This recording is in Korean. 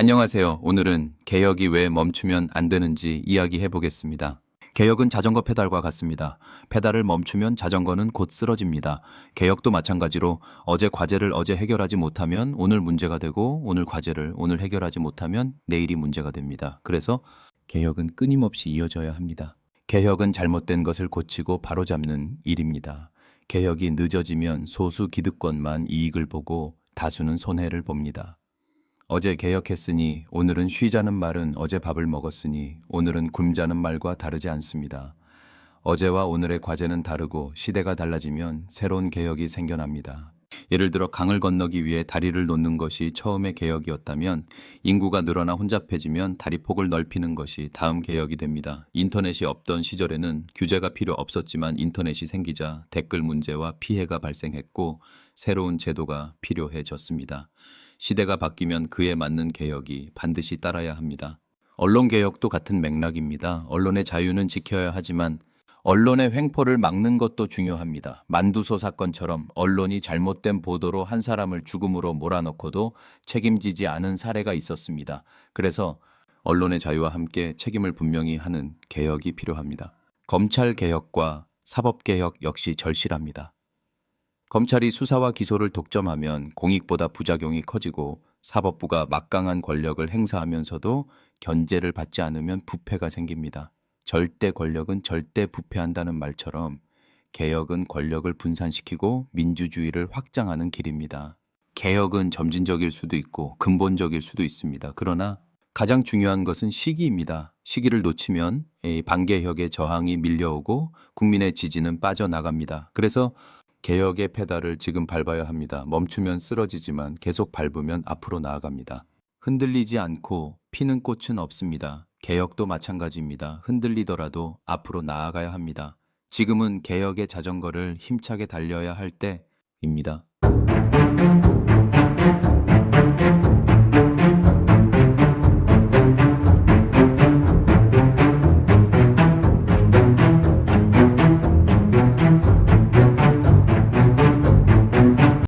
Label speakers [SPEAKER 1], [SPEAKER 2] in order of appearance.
[SPEAKER 1] 안녕하세요. 오늘은 개혁이 왜 멈추면 안 되는지 이야기해 보겠습니다. 개혁은 자전거 페달과 같습니다. 페달을 멈추면 자전거는 곧 쓰러집니다. 개혁도 마찬가지로 어제 과제를 어제 해결하지 못하면 오늘 문제가 되고 오늘 과제를 오늘 해결하지 못하면 내일이 문제가 됩니다. 그래서 개혁은 끊임없이 이어져야 합니다. 개혁은 잘못된 것을 고치고 바로잡는 일입니다. 개혁이 늦어지면 소수 기득권만 이익을 보고 다수는 손해를 봅니다. 어제 개혁했으니 오늘은 쉬자는 말은 어제 밥을 먹었으니 오늘은 굶자는 말과 다르지 않습니다. 어제와 오늘의 과제는 다르고 시대가 달라지면 새로운 개혁이 생겨납니다. 예를 들어 강을 건너기 위해 다리를 놓는 것이 처음의 개혁이었다면 인구가 늘어나 혼잡해지면 다리 폭을 넓히는 것이 다음 개혁이 됩니다. 인터넷이 없던 시절에는 규제가 필요 없었지만 인터넷이 생기자 댓글 문제와 피해가 발생했고 새로운 제도가 필요해졌습니다. 시대가 바뀌면 그에 맞는 개혁이 반드시 따라야 합니다. 언론 개혁도 같은 맥락입니다. 언론의 자유는 지켜야 하지만 언론의 횡포를 막는 것도 중요합니다. 만두소 사건처럼 언론이 잘못된 보도로 한 사람을 죽음으로 몰아넣고도 책임지지 않은 사례가 있었습니다. 그래서 언론의 자유와 함께 책임을 분명히 하는 개혁이 필요합니다. 검찰 개혁과 사법 개혁 역시 절실합니다. 검찰이 수사와 기소를 독점하면 공익보다 부작용이 커지고 사법부가 막강한 권력을 행사하면서도 견제를 받지 않으면 부패가 생깁니다. 절대 권력은 절대 부패한다는 말처럼 개혁은 권력을 분산시키고 민주주의를 확장하는 길입니다. 개혁은 점진적일 수도 있고 근본적일 수도 있습니다. 그러나 가장 중요한 것은 시기입니다. 시기를 놓치면 이 반개혁의 저항이 밀려오고 국민의 지지는 빠져나갑니다. 그래서 개혁의 페달을 지금 밟아야 합니다. 멈추면 쓰러지지만 계속 밟으면 앞으로 나아갑니다. 흔들리지 않고 피는 꽃은 없습니다. 개혁도 마찬가지입니다. 흔들리더라도 앞으로 나아가야 합니다. 지금은 개혁의 자전거를 힘차게 달려야 할 때입니다.